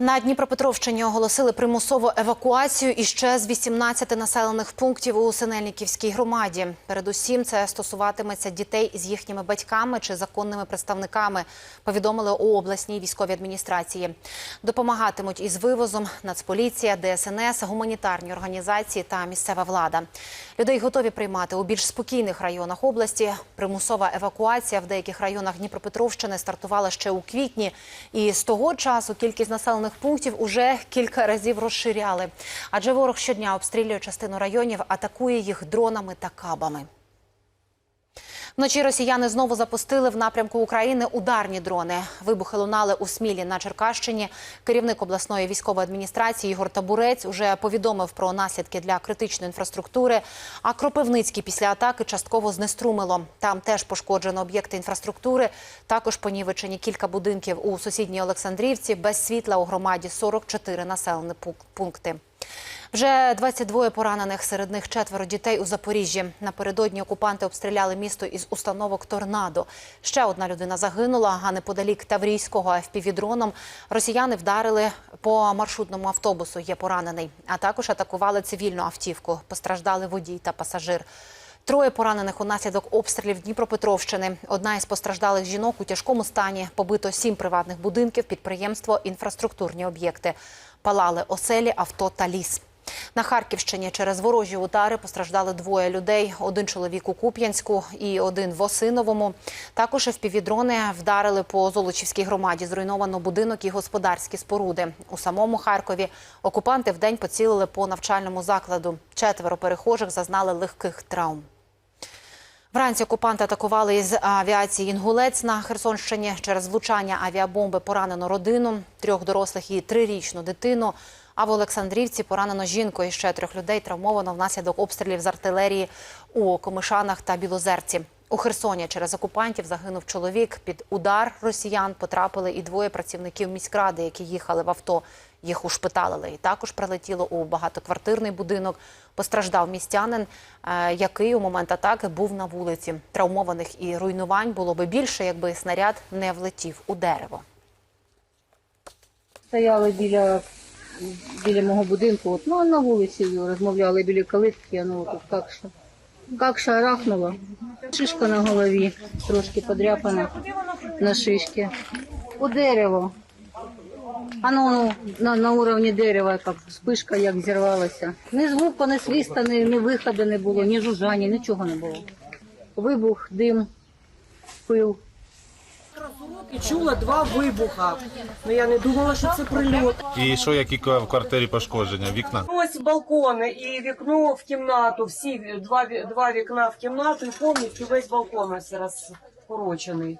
На Дніпропетровщині оголосили примусову евакуацію іще з 18 населених пунктів у Синельниківській громаді. Передусім, це стосуватиметься дітей з їхніми батьками чи законними представниками. Повідомили у обласній військовій адміністрації. Допомагатимуть із вивозом Нацполіція, ДСНС, гуманітарні організації та місцева влада. Людей готові приймати у більш спокійних районах області. Примусова евакуація в деяких районах Дніпропетровщини стартувала ще у квітні, і з того часу кількість населених пунктів уже кілька разів розширяли. Адже ворог щодня обстрілює частину районів, атакує їх дронами та кабами. Вночі росіяни знову запустили в напрямку України ударні дрони. Вибухи лунали у Смілі на Черкащині. Керівник обласної військової адміністрації Ігор Табурець уже повідомив про наслідки для критичної інфраструктури. А Кропивницький після атаки частково знеструмило. Там теж пошкоджено об'єкти інфраструктури. Також понівечені кілька будинків у сусідній Олександрівці. Без світла у громаді 44 населені пунк- пункти. Вже 22 поранених, серед них четверо дітей у Запоріжжі. Напередодні окупанти обстріляли місто із установок «Торнадо». Ще одна людина загинула, а неподалік Таврійського ФПВ-дроном росіяни вдарили по маршрутному автобусу. Є поранений. А також атакували цивільну автівку. Постраждали водій та пасажир. Троє поранених унаслідок обстрілів Дніпропетровщини. Одна із постраждалих жінок у тяжкому стані. Побито сім приватних будинків, підприємство, інфраструктурні об'єкти. Палали оселі, авто та ліс. На Харківщині через ворожі удари постраждали двоє людей: один чоловік у Куп'янську і один в Осиновому. Також впівдрони вдарили по Золочівській громаді. Зруйновано будинок і господарські споруди. У самому Харкові окупанти вдень поцілили по навчальному закладу. Четверо перехожих зазнали легких травм. Вранці окупанти атакували із авіації Інгулець на Херсонщині. Через влучання авіабомби поранено родину, трьох дорослих і трирічну дитину. А в Олександрівці поранено жінку і ще трьох людей травмовано внаслідок обстрілів з артилерії у Комишанах та Білозерці. У Херсоні через окупантів загинув чоловік. Під удар росіян потрапили і двоє працівників міськради, які їхали в авто. Їх ушпиталили. І також прилетіло у багатоквартирний будинок. Постраждав містянин, е, який у момент атаки був на вулиці. Травмованих і руйнувань було би більше, якби снаряд не влетів у дерево. Стояли біля, біля мого будинку, от, ну, на вулиці розмовляли біля калитки, ну тут як що. Як шарахнуло. Шишка на голові, трошки подряпана на шишки. У дерево. А ну, ну на, на уровні дерева, як спишка як зірвалася. Ні звуку, ні свіста, ні, ні виходу не було, ні жужжання, нічого не було. Вибух, дим, пил. І чула два вибуха. Ну я не думала, що це прильот. І що, які в квартирі пошкодження? Вікна? Ось балкони і вікно в кімнату. Всі два два вікна в кімнату, і повністю весь балкон ось розпорочений.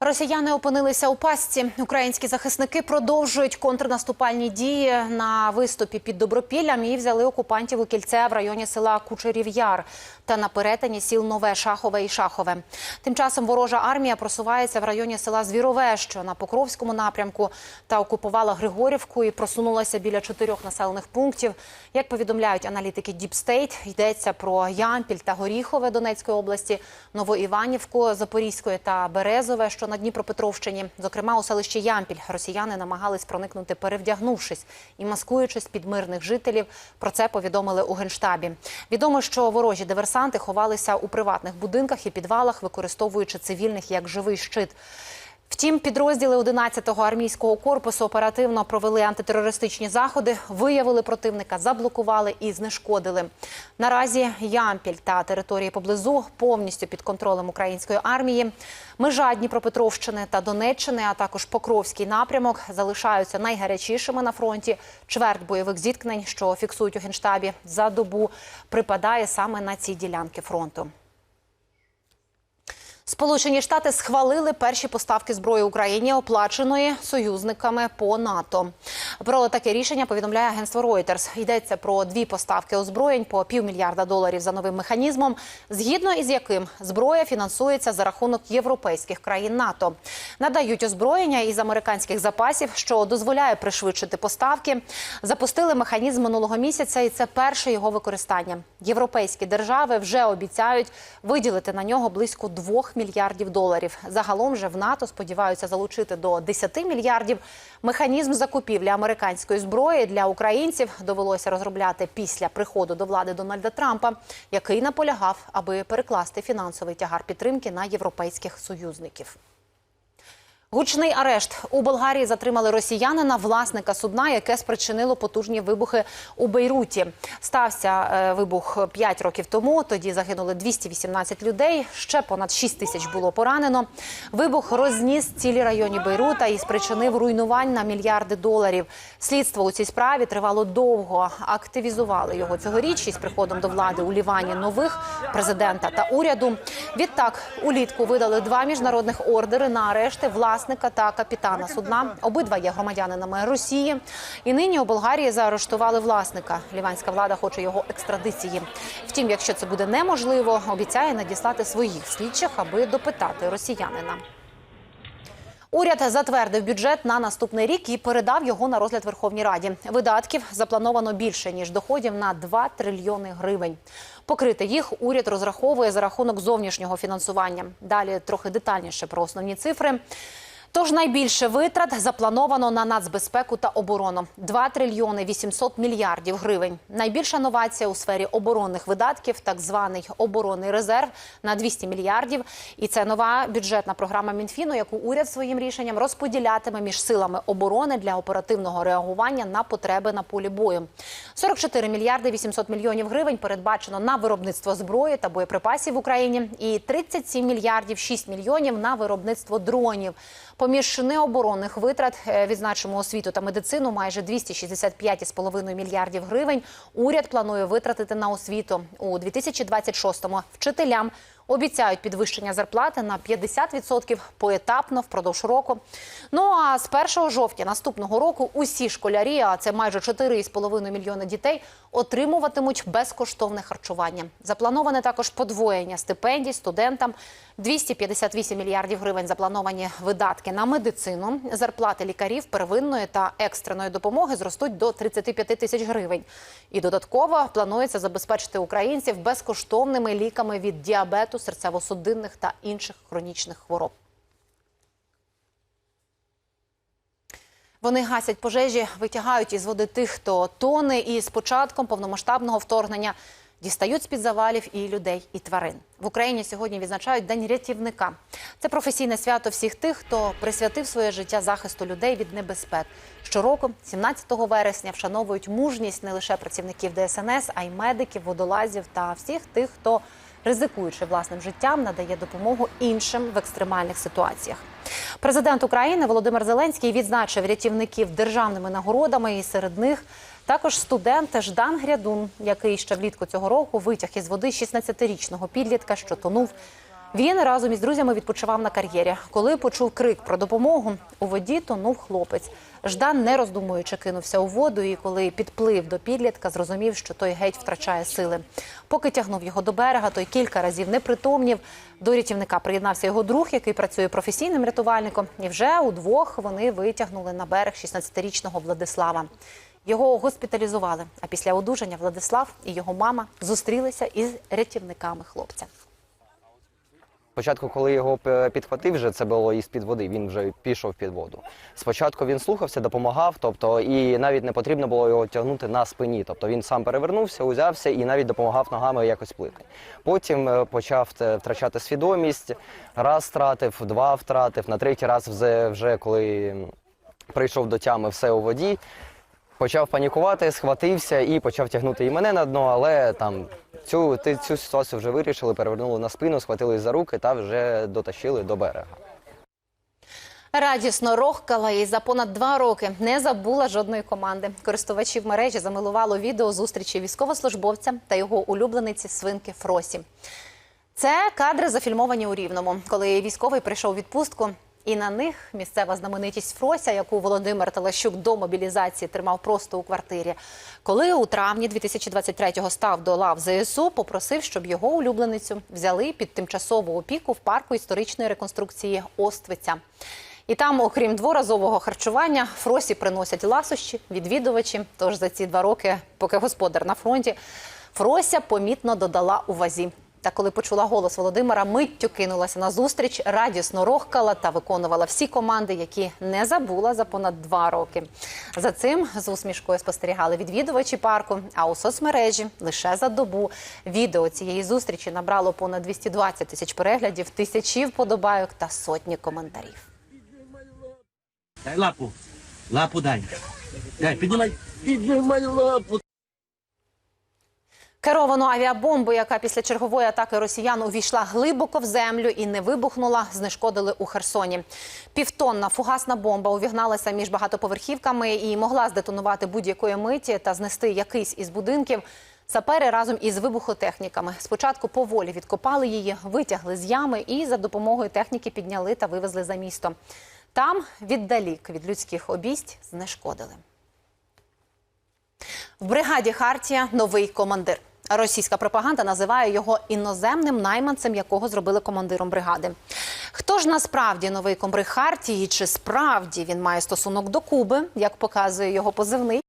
Росіяни опинилися у пастці. Українські захисники продовжують контрнаступальні дії на виступі під Добропіллям і взяли окупантів у кільце в районі села Кучерів-Яр та на перетині сіл Нове Шахове і Шахове. Тим часом ворожа армія просувається в районі села Звірове, що на Покровському напрямку, та окупувала Григорівку і просунулася біля чотирьох населених пунктів. Як повідомляють аналітики State, йдеться про Ямпіль та Горіхове Донецької області, Новоіванівку Запорізької та Березове, що на Дніпропетровщині. Зокрема, у селищі Ямпіль росіяни намагались проникнути, перевдягнувшись і маскуючись під мирних жителів. Про це повідомили у генштабі. Відомо, що ворожі диверсанти ховалися у приватних будинках і підвалах, використовуючи цивільних як живий щит. Втім, підрозділи 11-го армійського корпусу оперативно провели антитерористичні заходи, виявили противника, заблокували і знешкодили. Наразі Ямпіль та території поблизу повністю під контролем української армії. Межа Дніпропетровщини та Донеччини, а також Покровський напрямок залишаються найгарячішими на фронті. Чверть бойових зіткнень, що фіксують у генштабі за добу, припадає саме на ці ділянки фронту. Сполучені Штати схвалили перші поставки зброї Україні, оплаченої союзниками по НАТО. Про таке рішення повідомляє агентство Reuters. Йдеться про дві поставки озброєнь по півмільярда доларів за новим механізмом, згідно із яким зброя фінансується за рахунок європейських країн НАТО. Надають озброєння із американських запасів, що дозволяє пришвидшити поставки. Запустили механізм минулого місяця, і це перше його використання. Європейські держави вже обіцяють виділити на нього близько 2 мільярдів доларів. Загалом же в НАТО сподіваються залучити до 10 мільярдів. Механізм закупівлі американської зброї для українців довелося розробляти після приходу до влади Дональда Трампа, який наполягав, аби перекласти фінансовий тягар підтримки на європейських союзників. Гучний арешт у Болгарії затримали росіянина, власника судна, яке спричинило потужні вибухи у Бейруті. Стався е, вибух 5 років тому. Тоді загинули 218 людей. Ще понад 6 тисяч було поранено. Вибух розніс цілі районі Бейрута і спричинив руйнувань на мільярди доларів. Слідство у цій справі тривало довго. Активізували його цьогоріч із приходом до влади у Лівані нових президента та уряду. Відтак улітку видали два міжнародних ордери на арешти власника та капітана судна. Обидва є громадянинами Росії. І нині у Болгарії заарештували власника. Ліванська влада хоче його екстрадиції. Втім, якщо це буде неможливо, обіцяє надіслати своїх слідчих, аби допитати росіянина. Уряд затвердив бюджет на наступний рік і передав його на розгляд Верховній Раді. Видатків заплановано більше ніж доходів на 2 трильйони гривень. Покрити їх уряд розраховує за рахунок зовнішнього фінансування. Далі трохи детальніше про основні цифри. Тож найбільше витрат заплановано на нацбезпеку та оборону 2 трильйони 800 мільярдів гривень. Найбільша новація у сфері оборонних видатків, так званий оборонний резерв на 200 мільярдів. І це нова бюджетна програма Мінфіну, яку уряд своїм рішенням розподілятиме між силами оборони для оперативного реагування на потреби на полі бою. 44 мільярди 800 мільйонів гривень передбачено на виробництво зброї та боєприпасів в Україні, і 37 мільярдів 6 мільйонів на виробництво дронів. Поміж необоронних витрат е, відзначимо освіту та медицину майже 265,5 мільярдів гривень. Уряд планує витратити на освіту у 2026-му. Вчителям обіцяють підвищення зарплати на 50% поетапно впродовж року. Ну а з 1 жовтня наступного року усі школярі, а це майже 4,5 мільйони дітей, отримуватимуть безкоштовне харчування. Заплановане також подвоєння стипендій студентам. 258 мільярдів гривень заплановані видатки на медицину. Зарплати лікарів первинної та екстреної допомоги зростуть до 35 тисяч гривень. І додатково планується забезпечити українців безкоштовними ліками від діабету, серцево-судинних та інших хронічних хвороб. Вони гасять пожежі, витягають із води тих, хто тоне, і з початком повномасштабного вторгнення дістають з під завалів і людей, і тварин. В Україні сьогодні відзначають День рятівника. Це професійне свято всіх тих, хто присвятив своє життя захисту людей від небезпек. Щороку, 17 вересня, вшановують мужність не лише працівників ДСНС, а й медиків, водолазів та всіх тих, хто ризикуючи власним життям, надає допомогу іншим в екстремальних ситуаціях. Президент України Володимир Зеленський відзначив рятівників державними нагородами, і серед них також студент Ждан Грядун, який ще влітку цього року витяг із води 16-річного підлітка, що тонув. Він разом із друзями відпочивав на кар'єрі. Коли почув крик про допомогу, у воді тонув хлопець. Ждан, не роздумуючи, кинувся у воду, і коли підплив до підлітка, зрозумів, що той геть втрачає сили. Поки тягнув його до берега, той кілька разів не притомнів. До рятівника приєднався його друг, який працює професійним рятувальником. І вже удвох вони витягнули на берег 16-річного Владислава. Його госпіталізували. А після одужання Владислав і його мама зустрілися із рятівниками хлопця. Спочатку, коли його підхватив, вже це було із під води. Він вже пішов під воду. Спочатку він слухався, допомагав, тобто і навіть не потрібно було його тягнути на спині. Тобто він сам перевернувся, узявся і навіть допомагав ногами якось плити. Потім е, почав е, втрачати свідомість. Раз втратив, два втратив. На третій раз вже коли прийшов до тями все у воді. Почав панікувати, схватився і почав тягнути і мене на дно, але там цю, цю ситуацію вже вирішили, перевернули на спину, схватили за руки та вже дотащили до берега. Радісно рохкала і за понад два роки не забула жодної команди. Користувачів мережі замилувало відео зустрічі військовослужбовця та його улюблениці свинки Фросі. Це кадри зафільмовані у Рівному, коли військовий прийшов відпустку. І на них місцева знаменитість Фрося, яку Володимир Талащук до мобілізації тримав просто у квартирі. Коли у травні 2023-го став до лав ЗСУ, попросив, щоб його улюбленицю взяли під тимчасову опіку в парку історичної реконструкції Оствиця. І там, окрім дворазового харчування, Фросі приносять ласощі, відвідувачі. Тож за ці два роки, поки господар на фронті, Фрося помітно додала у вазі. Та коли почула голос Володимира, миттю кинулася на зустріч, радісно рохкала та виконувала всі команди, які не забула за понад два роки. За цим з усмішкою спостерігали відвідувачі парку. А у соцмережі лише за добу відео цієї зустрічі набрало понад 220 тисяч переглядів, тисячі вподобайок та сотні коментарів. Дай лапу. Лапу дай. Дай, піднімай. Піднімай лапу. Керовану авіабомбу, яка після чергової атаки росіян увійшла глибоко в землю і не вибухнула, знешкодили у Херсоні. Півтонна фугасна бомба увігналася між багатоповерхівками і могла здетонувати будь-якої миті та знести якийсь із будинків. Сапери разом із вибухотехніками спочатку поволі відкопали її, витягли з ями і за допомогою техніки підняли та вивезли за місто. Там віддалік від людських обійсть знешкодили. В бригаді Хартія новий командир. Російська пропаганда називає його іноземним найманцем, якого зробили командиром бригади. Хто ж насправді новий комбриг Хартії? Чи справді він має стосунок до Куби, як показує його позивний?